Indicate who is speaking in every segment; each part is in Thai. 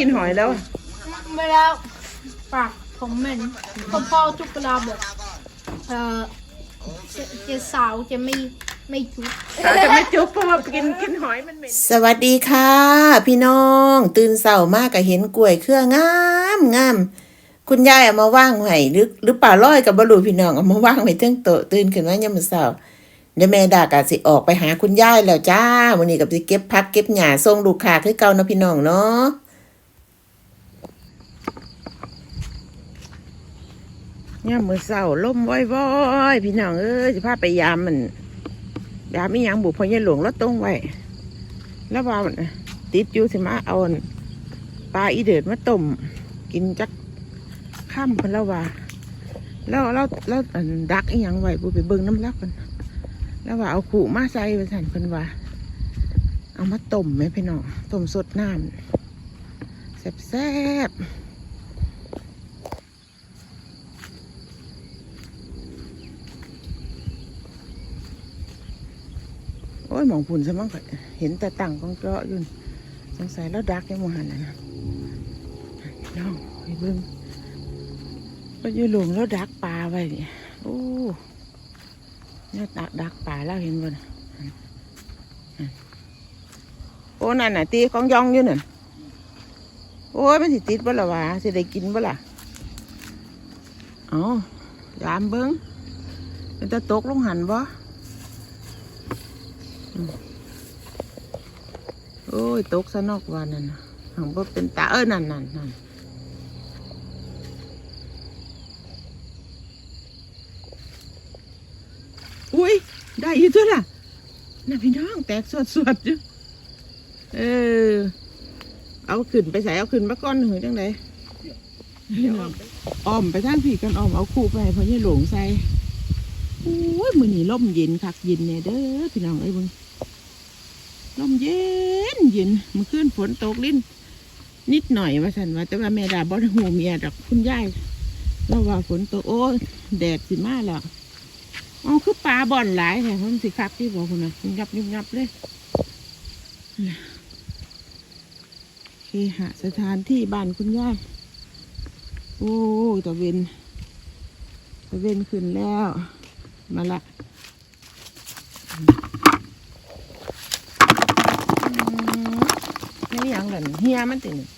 Speaker 1: กินหอยแล้ว
Speaker 2: ไม่แล้วปากผมเหม็นเพราะพ่อทุกเวลาบอกเออจะจะสาวจะไม่ไม่จุก
Speaker 1: สาวจะไม่จุ๊บเพราะว่ากินกินหอยมันเหม็น
Speaker 3: สวัสดีค่ะ พี่น้อง ตื่นเสามากก็เห็นกล้วยเครืองามงามคุณยายเอามาว่างไว้หรือหรือป่าร้อยกับบรูพี่น้องเอามาว่างไว้เทั้งโต๊ะตื่นขึ้นมายามมื้อเช้าเดี๋ยวแม่ดากะสิออกไปหาคุณยายแล้วจ้าวันนี้กับสิเก็บพักเก็บหญ้าส่งลูกค้าคือเก่าเนาะพี่น้องเนาะ
Speaker 1: เนี่ ยามมือเศร้าลมว้อยๆพี่น้องเอ้ยสิพาไปยามมันยามอีหยังบุพพยหลวงแล้วตรงไว้แล้วว่ามันติดอยู่สิมาเอาปลาอีเดือดมาต้มกินจักข้ามเพิ่นแล้วว่าแล้วแล้วแล้วดักอีหยังไว้บุไปเบิ่งน้ำลักมันแล้วว่าเอาขู่มาใส่ไปสั่นเพิ่นว่า เอามาต้มไหมพี่น้องต้มสดน้ำแซ่บๆ ยมองผุนซะมั้งเห็นแต่ตั้งกองเจาะอยู่นี่สงสัยแล้วดักยังมหันนะน้องไปเบิ่งก็อยืนหลงแล้วดักปลาไว้เนี่ยโอ้เนี่ยดักดักปลาแล้วเห็นบ่นโอ้นั่นน่ะตีของยองอยู่นั่นโอ้ยมันสิติดบ่ล่ะวะสิได้กินบ่ล่ะอ๋อยามเบิ่งมันจะตกลงหันบ่ โอ้ย ตกสนอกว่านั่นน่ะหังบ่เป็นตา เออนั่นนั่นนั่นอุ้ย ได้อยี่ตัวล่ะน่ะพี่น้อง แตกสวดสวดๆอยู่เออ เอาขึ้นไปใส่เอาขึ้นมาก้อนหือจังไดองอ้อมไปทางผีกันอ้อมเอาคู่ไปเพราะยี่หลงใส่โอ้ยมือนี่ล่มเย็นคักเย็นเนี่ยเด้อพี่น้องเอ้ยบึง ลมเย็นเย็นเมื่อคืนฝนตกลิ้น นิดหน่อยว่าสันว่าแต่ว่าแม่ดาบ่ได้หูเมียดอกคุณยายเราว่าฝนตกโอ้แดดสิมาแล้วอ๋อคือปลาบ่อนหลายแท้ผมสิคักที่บอกคุณนะงับงับงับเลยเคหะสถานที่บ้านคุณยายโอ้ตะเวนตะเวนขึ้นแล้ว มาละ นี่ยังเหรอเฮียมันติหนึ่ง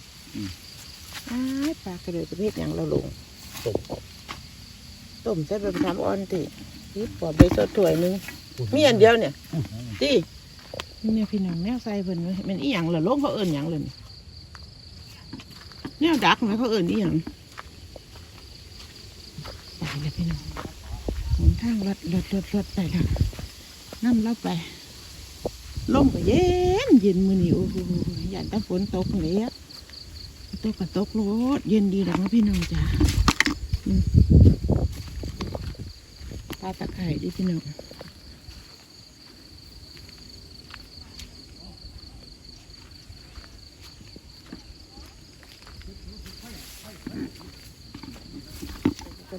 Speaker 1: อ้ายปลากระเดือกระเพศยังเราลงต้มใส่ใบมะขามอ่อนตินี่ปอบใบสดถ้วยหนึงมีอันเดียวเนี่ยติเนี่ยพี่น้องแนวใส่เพิ่นไว้มันอีหยังเหรอลงเขาเอิ้นหยังเลยนี่แนวดักไหมเขาเอิ้นอีหยังไปเลยพี่น้องหนทางรถรถรถรถไปแล้วน้ำเล่าไป ลมก็เย็นเย็นมือนี่โอ้โหยันแต่ฝนตกเลยอะตกก็ตกโลดเย็นดีดอกนะพี่น้องจ้าปลาตะไคร่ดิพี่น้อง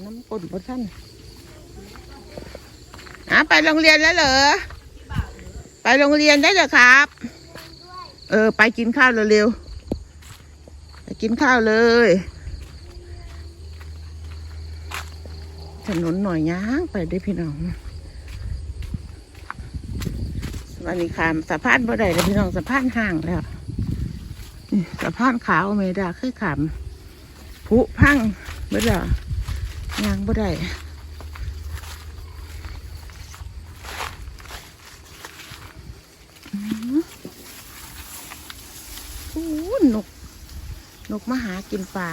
Speaker 1: น้ำปนพอท่านอะไปโรงเรียนแล้วเหรอ ไปโรงเรียนได้เหรอครับ เออ ไปกินข้าวเร็วๆไปกินข้าวเลย ถนนหน่อยย่างไปได้พี่น้องวันนี้ขามสะพานบ่ได้เลยพี่น้องสะพานห่างแล้วสะพานขาวเมดาคือขามผุพังเบ่ได้ย่างบ่ได้ อู้นก นกมาหากินปลา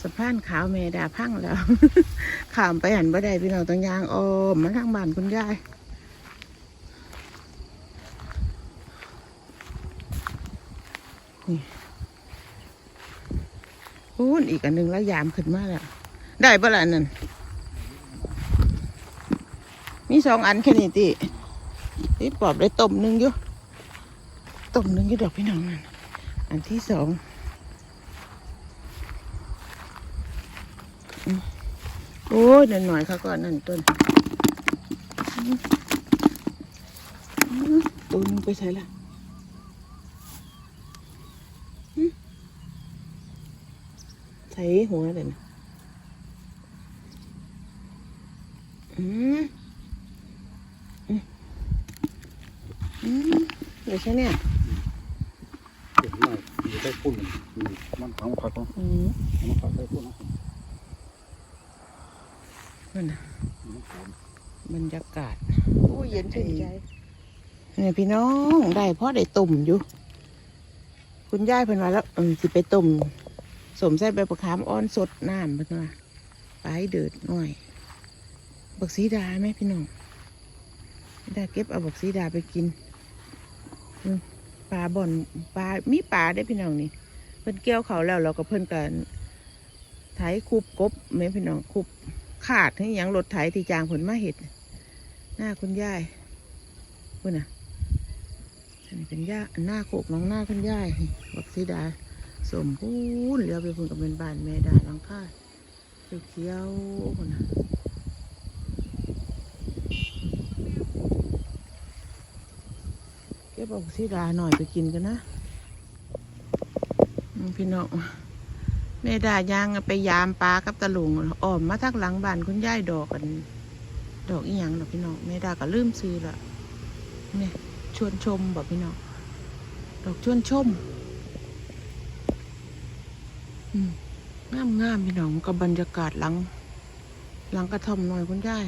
Speaker 1: สะพานขาวเมดาพังแล้วขามไปหันบ่ได้พี่น้องต้องยางออมมาทางบ้านคุณยายนี่อู้นอีกอันหนึ่งแล้วยามขึ้นมาแล้วได้บ่ละนั่นมีสองอันแค่นี้ติที่ปอบได้ต้มหนึ่งอยู่ต้มหนึ่งอยู่ดอกพี่น้องนั่นอันที่สองอืม โอ้ยหน่อยๆเขาก่อนนั่นต้นตัวนึงไปใส่ละอืมส่หัวเลยนะอืมอืมอืมเดี๋ยวใช่เนี่ย
Speaker 4: เดี๋ยวไม่เดี๋ยวได้พุ่นอืมมันของผักของ
Speaker 1: อืม
Speaker 4: มันผักได้พุ่นนะ
Speaker 1: นั่นนะ
Speaker 4: มันหอม
Speaker 1: บรรยากาศโอ้เย็นชื่นใจเนี่ยพี่น้องได้เพราะได้ตุ่มอยู่ คุณยายเพิ่นว่าแล้วเออสิไปตุ่มสมใส่ใบประคามอ้อนสดน้ำเพิ่นว่าไปเดือดหน่อย บักสีดาไหมพี่น้องได้เก็บเอาบักสีดาไปกินอืมปลาบ่อนปลามีปลาได้พี่น้องนี่เพิ่นเกี่ยวเขาวแล้วเราก็เพิ่นกันไถคูบกบแม่พี่น้องคูบ ขาดให้ยังรถไถที่จางเพิ่นมาเห็ดหน้าคุณยายเพิ่นน่ะอันนี้เป็นย่าหน้าโคกน้องหน้าคุณยายบักสีดาสมพูนเลี้ยวไปพุ่นกับเป็นบานแม่ดาลังคาเขียวๆคนน่ะเก็บเอาสีดาหน่อยไปกินกันนะพี่น้อง แม่ดายางไปยามปลากับตะลุงอ้อมมาทักหลังบ้านคุณยายดอกกัน ดอกอีหยังดอกพี่น้องแม่ดาก็ลืมซื้อละเนี่ยชวนชมบอกพี่น้องดอกชวนชมอืมงามงามพี่น้องกับบรรยากาศหลัง หลังกระท่อมหน่อยคุณยาย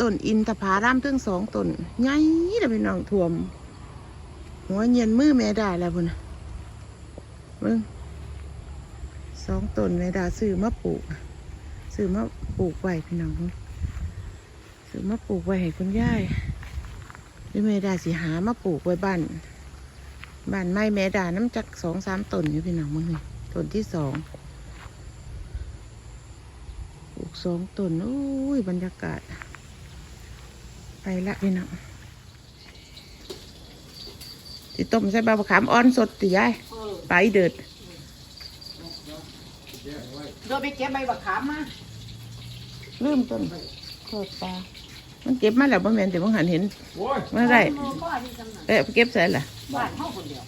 Speaker 1: ต้นอินทผารามถึงสองต้นใหญ่เลยพี่น้องท่วมหัวเย็นมือแม่ได้แล้วพุ่นน่ะเบิ่ง สองต้นแม่ดาซื้อมาปลูกซื้อมาปลูกไว้พี่น้องซื้อมาปลูกไว้ให้คุณยายหรือแม่ดาสิหามาปลูกไว้บ้านบ้านไม้แม่ดาน้ำจักสองสามต้นอยู่พี่น้องมึงนี่ต้นที่สองปลูกสองต้นโอ้ยบรรยากาศ ไปละพี่น้องสิต้มใส่ใบมะขามอ่อนสดติยายไปเดือด
Speaker 3: โดยไปเก็บใบบักขามมา
Speaker 1: ลืมต้นทอดปลามันเก็บมาแล้วบ่แม่นแต่บ่หันเห็น
Speaker 4: โอ้ย
Speaker 1: มาได้
Speaker 2: โมก็ที่สำนัก
Speaker 1: เอ๊ะไปเก็บใส่ล่ะ
Speaker 3: บ้านห้องคนเดียว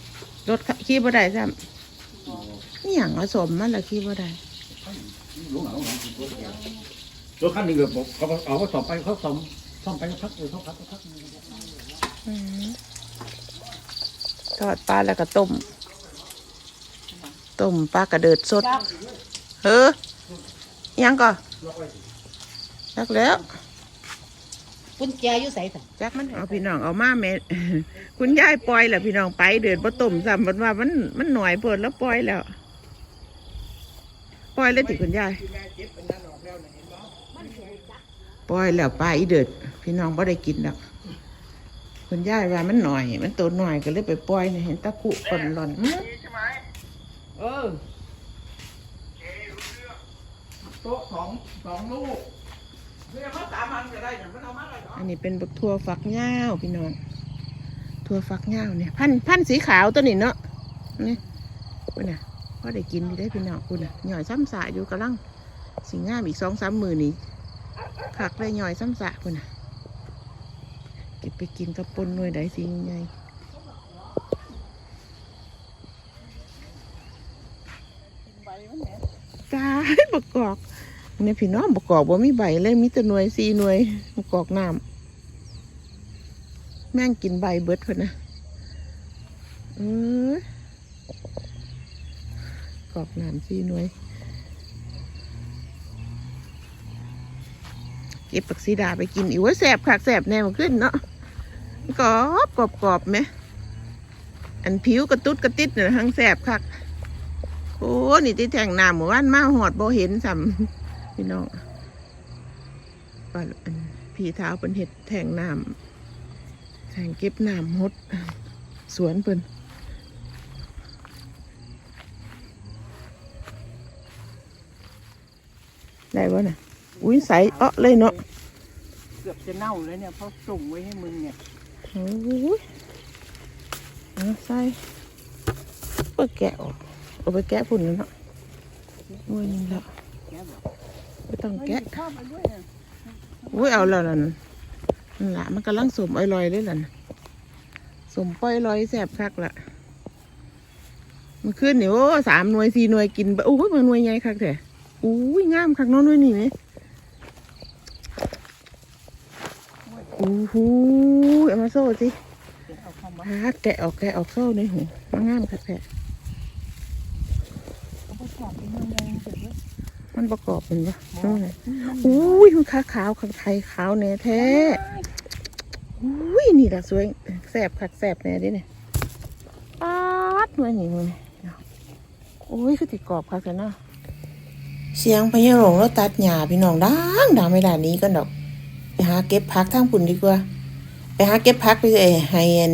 Speaker 1: รถขี่บ่ได้ซ้ำนี่หยังเอาสมมันละขี่บ่ได้
Speaker 4: รู้หนาวหนาวรถคันหนึ่งก็บอกเขาเอาว่าต่อไปเขาซ่อมซ่อมไปก็พักเลยเขาพักก็พัก
Speaker 1: อืมทอดปลาแล้วก็ต้ม ต้มปลากระเดิดสด เฮ้ออิหยังก็จักแล้ว
Speaker 3: กุญแจอยู่ใส่ถัง
Speaker 1: จักมันเอาพี่น้องเอามาแม่คุณยายปล่อยแล้วพี่น้องไปเดินบ่ต้มซ้ำมันว่ามันมันหน่อยเปิดแล้วปล่อยแล้ว ปล่อยแล้วติคุณยายปล่อยแล้วไปเดิดพี่น้องบ่ได้กินแล้วคุณยายว่ามันหน่อย มันตัวหน่อยก็เลยไปปล่อยเนี่ยเห็นตะกุคนหล่อนอื้อ เออโต๊ะสองสองลูกอันนี้เป็นบักทั่วฝักยาวพี่น้องทั่วฝักยาวเนี่ย พันธุ์พันธุ์สีขาวตัวนี้เนาะนี่คุณน่ะพอได้กินอยู่ได้พี่น้องคุณน่ะหน่อยซ้ำสะอยู่กำลังสีงามอีกสองสามมือนี่ผักเลยหน่อยซ้ำสะคุณน่ะเก็บไปกินกับปนหน่วยใดสีใหญ่ ตาบกกอกเนี่ยพี่น้องประกอบว่ามีใบเลยมีแต่หน่วยสี่หน่วยประกอบน้ำแม่งกินใบเบิดเพิ่นนะเออกอกน้ำสี่หน่วยเก็บปักซีดาไปกินอีกว่าแสบคักแสบแน่มาขึ้นเนาะกรอบกรอบกรอบไหมอันผิวกระตุ้ดกระติดเนี่ยทั้งแสบคัก อ้นี่ที่แทงน้ำหมู่บ้านมาหอดบ่เห็นสัมพี่น้องปลาอันพี่เท้าเป็นเห็ดแทงน้ำแทงเก็บน้ำหด สวนเพิ่นได้บ่น่ะ อุ้ยใสเอ้อเลยเนาะ
Speaker 3: เกือบจะเน่าเลยเนี่ยเพราะส่งไว้ให้มึงเนี่ย
Speaker 1: โอ้ยเอาใส่เปิดแกะออก เอาไปแกะพุ่นแล้วเนาะโอ้ยนี่แล้วไม่ต้องแกะ
Speaker 3: อุ้ย
Speaker 1: เอาแล้วล่ะนั่นนั่นละมันกำลังสมอร่อยเลยล่ะนะสมปล่อยลอยแสบคักละมันขึ้นนี่โอ้สามหน่วยสี่หน่วยกินโอ้ยมันหน่วยใหญ่คักแท้อุ้ยงามคักน้องหน่วยนี่ไหมโอ้โหเอามาโซ่สิฮาแกะออกแกะออกโซ่ในหูมันงามคักแท้ มันประกอบเป็นปะนั่นไงอุ้ยมันขาวขาวข้างไทยขาวแน่แท้อุ้ยนี่ละสวยแสบคักแสบแน่ดิเนี่ยปาดหน่วยนี่หน่วยนี่โอ้ยคือติกรอบคักแต่เนาะ
Speaker 3: เสียงพญาหลงแล้วตัดหญ้าพี่น้องดังดังไม่ด่านนี้ก็ดอก ไปหาเก็บพักทางปุ่นดีกว่า ไปหาเก็บพักไปเลยให้อัน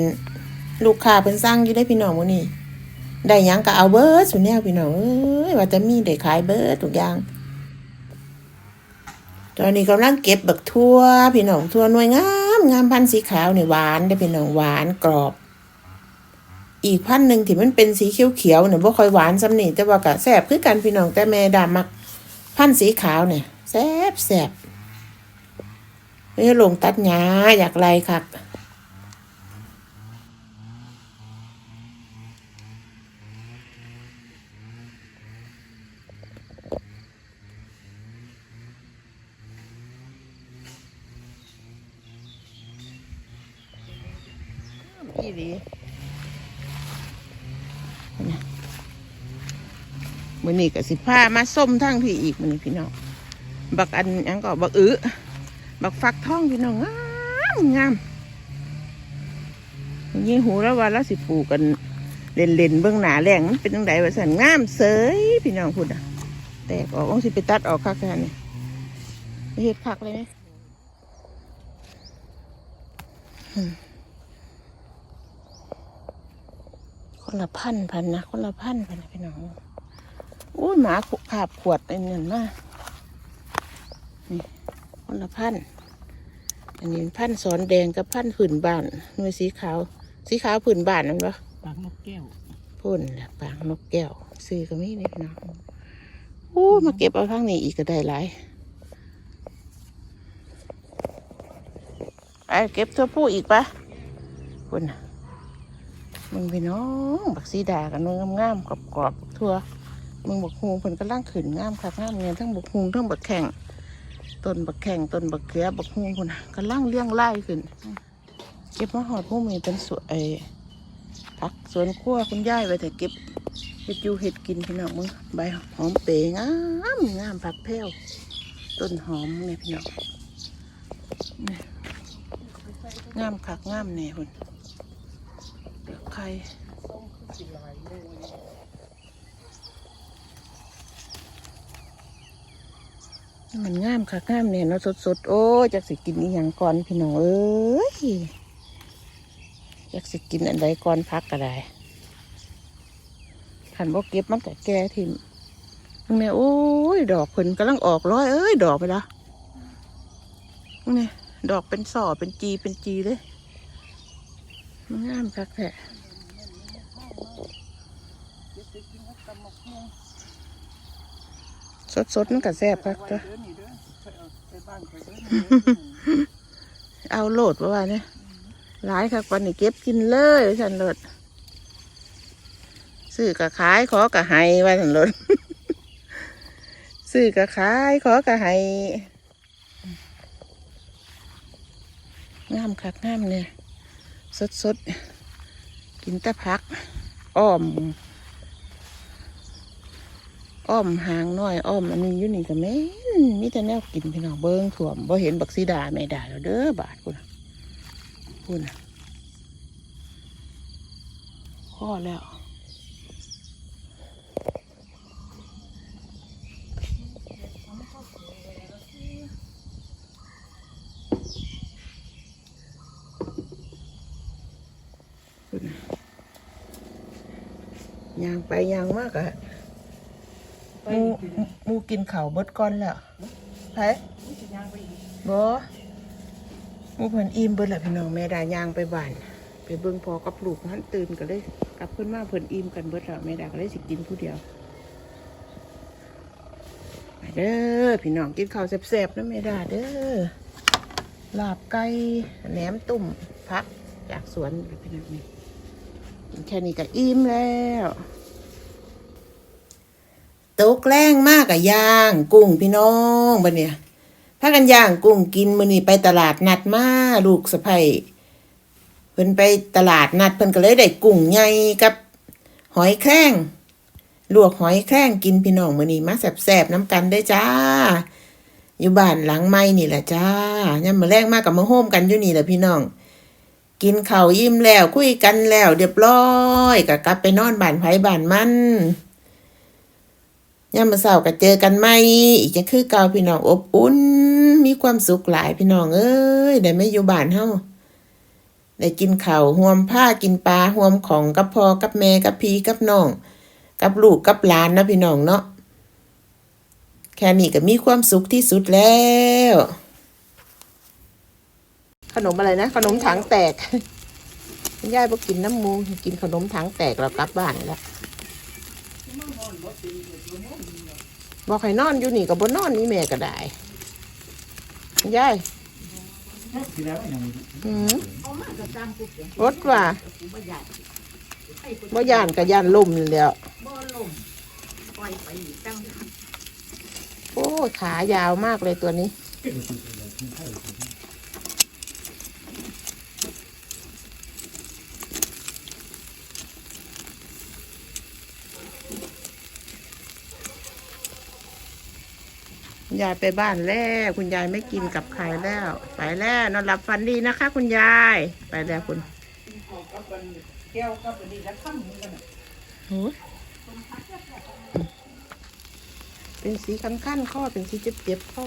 Speaker 3: ลูกค้าเพิ่นสั่งอยู่ได้พี่น้องมื้อนี้ ได้ยังก็เอาเบิดสุดแนวพี่น้องเอ้ยว่าจะมีได้ขายเบิดทุกอย่าง ตอนนี้กำลังเก็บบักทั่วพี่น้องทั่วหน่วยงามงามพันธุ์สีขาวเนี่ยหวานได้พี่น้องหวานกรอบ อีกพันธ์หนึ่งที่มันเป็นสีเขียวๆเนี่ยบ่ค่อยหวานซ้ำนี่แต่ว่าก็แซ่บคือกันพี่น้องแต่แม่ดามักพันธุ์สีขาวเนี่ยแซบแซบไม่ลงตัดหญ้าอยากไรครับ
Speaker 1: อีหลีมือนี้ก็สิพามาส้มทั้งพี่อีกมือนี้พี่น้องบักอันยังก็บักอื้อบักฟักทองพี่น้องงามงามยี่หูแล้วว่าเราสิปลูกกันเล่นๆเบื้องหนาแรงมันเป็นจังไดว่าสันงามเสยพี่น้องพูดอะ แตกออกต้องสิไปตัดออกคักแค่นี้เฮ็ดคักเลยไหม คนละพันพันนะคนละพันพันนะพี่น้องอุ้ยหมาขุขาบขวดไอ้นั่นมานี่คนละพันอันนี้พันสอนแดงกับพันผืนบ้านหน่วยสีขาว สีขาวผืนบ้านนั่นปะ
Speaker 5: ปากนกแก้ว
Speaker 1: พ่นแหละปางนกแก้วซื้อก็มีนี่พี่น้องอู้มาเก็บเอาทางนี้อีกก็ได้หลายไปเก็บตัวผู้อีกปะคุณน่ะ มึงพี่น้องบักซีดากันมึงงามๆกรอบๆทั่วมึงบักฮูงเพิ่นก็ล่างขึ้นงามคักงามเงี้ยทั้งบักฮูงทั้งบักแข่งต้นบักแข่งต้นบักเขือบักฮูงพุ่นก็ล่างเลี้ยงไล่ขึ้น เก็บมาหอดพวกมีเป็นสวยผักสวนครัวคุณยายไว้แต่เก็บเห็ดยูเห็ดกินพี่น้องมึงใบหอมเป๋งามงามผักแพ้วต้นหอมเนี่ยพี่น้องงามคักงามแน่พุ่น ใครมันงามค่ะงามเนี่ยเนาะสดๆ โอ้ยจากสิกินอีหยังก่อนพี่น้องเอ้ยจากสิกินอันใดก่อนพักก็ได้ขันบ่เก็บมันก็แก่ทิมเนี่ยโอ้ย ดอกเพิ่นกำลังออกร้อยเอ้ย ดอกไปละนี่ดอกเป็นส่อเป็นจีเป็นจีเลยมันงามคักแท้ สดสดๆมันก็แซ่บคักจ้ะ
Speaker 5: เอา
Speaker 1: โหลดว่าว่าเนี่ยหลายคักวันนี้เก็บกินเลยฉันโหลดซื้อกะขายขอกะให้ว่าฉันโหลดซื้อกะขายขอกะให้งามคักงามเนี่ยสดสดๆกินแต่พักอ้อม อ้อมหางน้อยอ้อมอันนี้อยู่นี่ก็แม่นมีแต่แนวกินพี่น้องเบิ้งถ่วมบ่เห็นบักซีดาไม่ได้แล้วเด้อบาทคุณคุณพ่อแล้วยางไปยางมากอะ หมู
Speaker 5: อีกที
Speaker 1: หมูกินข้าวเบดก่อนแล้วไผ
Speaker 5: สิย่างไปอีก
Speaker 1: บ่หมูเพิ่นอิ่มเบิดแล้วพี่น้องแม่ดายางไปบ้าน ไปเบิ่งพอกับลูกหันตื่นก็เลยกลับขึ้นมาเพิ่นอิ่มกันเบิดแล้วแม่ดาก็เลยสิกินผู้เดียวไปเด้อพี่น้องกินข้าวแซ่บๆนะแม่ดาเด้อลาบไก่แหนมตุ่มพักจากสวนพี่น้องนี่แค่นี้ก็อิ่มแล้ว ตกแรงมากอะย่าง กุ้งพี่น้องบัดเนี่ยพากันย่างกุ้งกินมื้อนี้ไปตลาดนัดมาลูกสะใภ้เพิ่นไปตลาดนัดเพิ่นก็เลยได้กุ้งใหญ่กับหอยแครงลวกหอยแครงกินพี่น้องมื้อนี้มาแซ่บๆน้ำกันเด้จ้า อยู่บ้านหลังไม้นี่แหละจ้ายามมื้อแรกมากับมาโฮมกันอยู่นี่แหละพี่น้อง กินข้าวยิ้มแล้วคุยกันแล้วเรียบร้อยก็กลับไปนอนบ้านไผบ้านมัน ยามมื้อเช้าก็เจอกันใหม่อีกจังคือเก่าพี่น้องอบอุ่นมีความสุขหลายพี่น้องเอ้ยได้ไมาอยู่บ้านเฮาได้กินข้าวห่วมผ้ากินปลาห่วมของกับพ่อกับแม่กับพี่กับน้อง กับลูกกับหลานนะพี่น้องเนาะแค่นี้ก็มีความสุขที่สุดแล้ว ขนมอะไรนะ ขนมถังแตกยายบอกกินน้ำมูกินขนมถังแตกเรากลับบ้านแล้ว บอกให้นอนอยู่นี่กับบนนอนนี่แม่ก็ได้ยาย
Speaker 4: ที่แล้วยัง
Speaker 1: อืมรถว่าบ่ย่านกับย่านลมนี่แหล้วโอ้ขายาวมากเลยตัวนี้ คุณยายไปบ้านแล้ว คุณยายไม่กินกับใครแล้ว ไปแล้วนอนหลับฝันดีนะคะ คุณยาย ไปแล้วคุณ
Speaker 5: แก้วกับอันนี้แล้วข้ามมือกัน
Speaker 1: โอ้ยเป็นสีคันขั้นๆข้อเป็นสีเจ็บเจ็บๆข้อ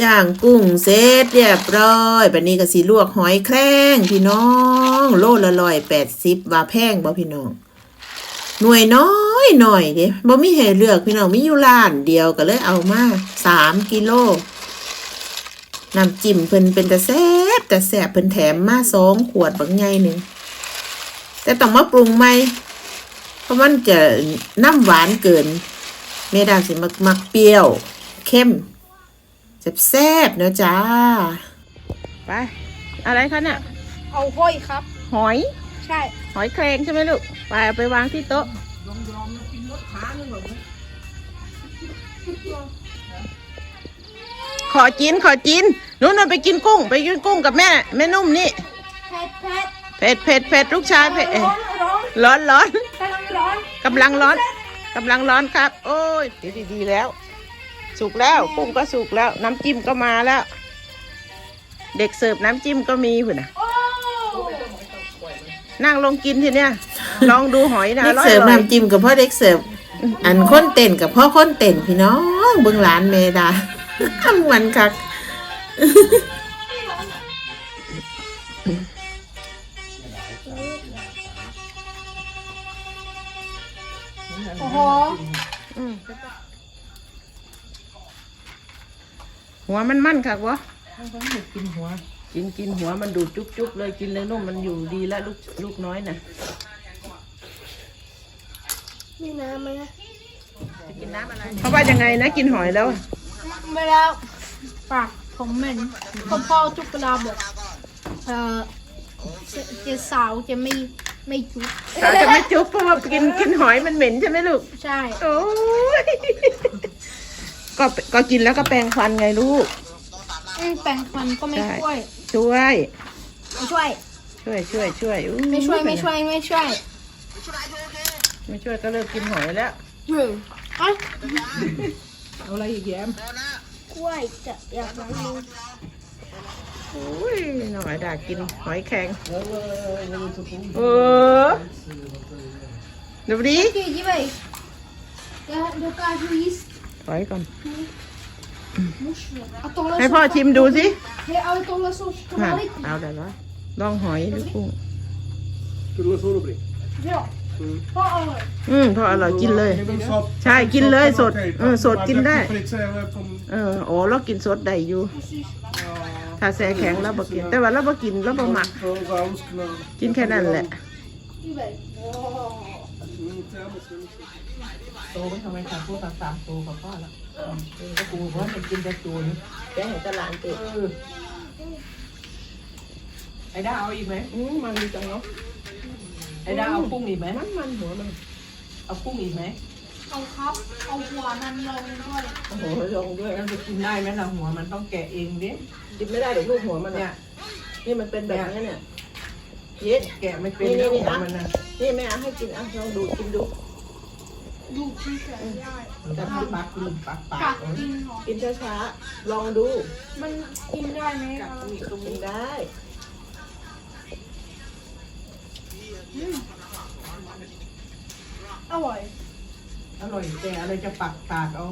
Speaker 1: ย่างกุ้งเสร็จเรียบร้อยบัดนี้ก็สิลวกหอยแครงพี่น้อง โลละร้อยแปดสิบว่าแพงบ่พี่น้อง หน่วยน้อยหน่อยเด้บ่มีให้เลือกพี่น้องมีอยู่ร้านเดียวก็เลยเอามาสามกิโลน้ำจิ้มเพิ่นเป็นแต่แซ่บแต่แซ่บเพิ่นแถมมาสองขวดบักใหญ่หนึ่งแต่ต้องมาปรุงใหม่เพราะมันจะน้ำหวานเกินเมดาสิมักมักเปรี้ยว เข้ม แซ่บๆเนอะจ้า ไป อะไรคะเนี่ย
Speaker 2: เอาห้อยครับ
Speaker 1: หอย
Speaker 2: ใช่
Speaker 1: หอยแครงใช่ไหมลูก ไปเอาไปวางที่โต๊ะขอจินขอจินนู้นนไปกินกุ้ง ไปกินกุ้งกับแม่แม่นุ่มนี่
Speaker 2: เผ็ดเผ็ด
Speaker 1: เผ็ดเผ็ดเผ็ดลูกชายเผ็ดเอ้ย
Speaker 2: ร้อนร้อน
Speaker 1: ร้อนร้อน
Speaker 2: กำลังร้อน
Speaker 1: กำลังร้อนกำลังร้อนครับ โอ้ยเดี๋ยวดีๆแล้ว สุกแล้วกุ้งก็สุกแล้ว น้ำจิ้มก็มาแล้ว เด็กเสิร์ฟน้ำจิ้มก็มีหุ่นน่ะ
Speaker 2: โอ้
Speaker 1: นั่งลงกินทีเนี้ยลองดูหอยนะ
Speaker 6: เด็ก
Speaker 1: ร่อย
Speaker 6: เสิร์ฟ
Speaker 1: ๆ
Speaker 6: น้ำจิ้มกับพ่อเด็กเสิร์ฟอันค้นเต้นกับพ่อค้นเต้นพี่น้องเบิ่งหลานเมดาทำมันคัก
Speaker 2: โอ้โห
Speaker 1: อืม หัวมันมั่นคักวะ
Speaker 5: กินหัว
Speaker 1: กินกินหัวมันดูดจุ๊บจุ๊บเลยกินเลยนุ่มมันอยู่ดีแล้วลูกลูกน้อยน่ะ
Speaker 2: มีน้ำไหมนะ
Speaker 1: จะกินน้ำอะไรเขาว่ายังไงนะกินหอยแล้ว
Speaker 2: เวลาปากผมเหม็นผมพ่อทุกเวลาบอกเออจะจะสาวจะไม่ไม่จุ๊บ
Speaker 1: สาวจะไม่จุ๊บเพราะว่ากินกินหอยมันเหม็นใช่ไหมลูก
Speaker 2: ใช่
Speaker 1: โอ้ย ก็ก็กินแล้วก็แปรงฟันไงลูก
Speaker 2: อืมแปรงฟันก็ไม่
Speaker 1: ใช่
Speaker 2: ช่วย
Speaker 1: ช่วย
Speaker 2: ไม่ช่วย
Speaker 1: ช่วยช่วยช่วยอู้
Speaker 2: ไม่ช่วยไม่ช่วยไม่ช่วย
Speaker 1: ไม่ช่วยก็เลิกกินหอยแล้ว
Speaker 2: อืมอะ
Speaker 5: เอาอะไรอีกแย้ม
Speaker 2: กล้วยจะอยากล้างมือ
Speaker 1: อุ้ยน้องไอ้ดากินหอยแข็งเออดูดิ
Speaker 2: Okej, ge mig. Jag, du kan ju is.
Speaker 1: ถอยก่อน
Speaker 2: Att hålla
Speaker 1: ให้พ่อชิมดูสิ
Speaker 2: Hej, att hålla så
Speaker 1: ค่ะ
Speaker 2: tomaligt.
Speaker 1: เอาแต่ละลองหอยหรือกุ้ง
Speaker 2: Ja. Vad är det?
Speaker 1: อืมพออร่อยกินเลย
Speaker 7: Det är väl så att-
Speaker 1: ใช่กินเลยสด
Speaker 7: Okej,
Speaker 1: เออสดกินได้
Speaker 7: För lite så här, på-
Speaker 1: เออโอ้เรากินสดได้อยู่ ถ้าแช่แข็งเราบ่กิน แต่ว่าเราบ่กินเราบ่หมัก
Speaker 7: för ranskarna.
Speaker 1: กินแค่นั้นแหละ
Speaker 2: Ge mig.
Speaker 5: โตไม่ทำไมสามตัวสามสามตัวกับพ่อละเออก็กูเพราะมันกินแต่ตัวนี้
Speaker 1: แกงตลาดเด็ก
Speaker 5: เออไอ้ด้าเอาอีกไหม
Speaker 1: อืมมันดีจังเนาะ
Speaker 5: ไอ้ด้าเอากุ้งอีกไหม
Speaker 1: มันมันหัวมัน
Speaker 5: เอากุ้งอีกไหม
Speaker 2: เอาครับ เอาหัวมันลงด้วย
Speaker 1: โอ้โหลงด้วย
Speaker 5: แล้วจะกินได้ไหมล่ะหัวมันต้องแกะเองดิ
Speaker 1: กินไม่ได้เดี๋ยวลูกหัวมัน
Speaker 5: เนี่
Speaker 1: เนี่ยยนี่มันเป็นแบบนี้เนี่ยเย็ด
Speaker 5: แกะไม่เป็น
Speaker 1: นี่
Speaker 5: แล้ว
Speaker 1: นี่
Speaker 5: หัว
Speaker 1: อะ
Speaker 5: มันนะ
Speaker 1: นี่แม่เอาให้กินอะลองดูกินดู
Speaker 2: ดูที่เฉยได้
Speaker 5: แต่ปักปักมือปักปา
Speaker 2: กั
Speaker 5: ก
Speaker 2: ดกินเหรอ
Speaker 1: กินช้าๆลองดู
Speaker 2: มันกินได้ไหมครับ
Speaker 1: กินได้
Speaker 2: อร่อย
Speaker 5: อร่อยแต่อะไรจะปักปากเอา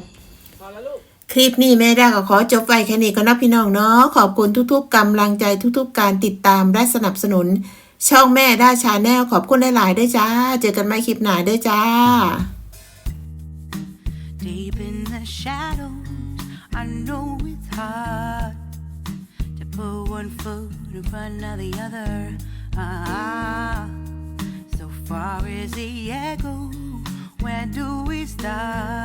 Speaker 1: พอแล้วลูก
Speaker 6: คลิปนี้แม่ดาก็ขอจบไว้แค่นี้ก็นะพี่น้องเนาะขอบคุณทุกๆกำลังใจทุกๆ การติดตามและสนับสนุน ช่องแม่ด้าชาแนลขอบคุณหลายๆด้วยจ้า เจอกันใหม่คลิปหน้าด้วยจ้า
Speaker 8: Deep in the shadows, I know it's hard to put one foot in front of the other. Ah, so far as the echo, where do we start?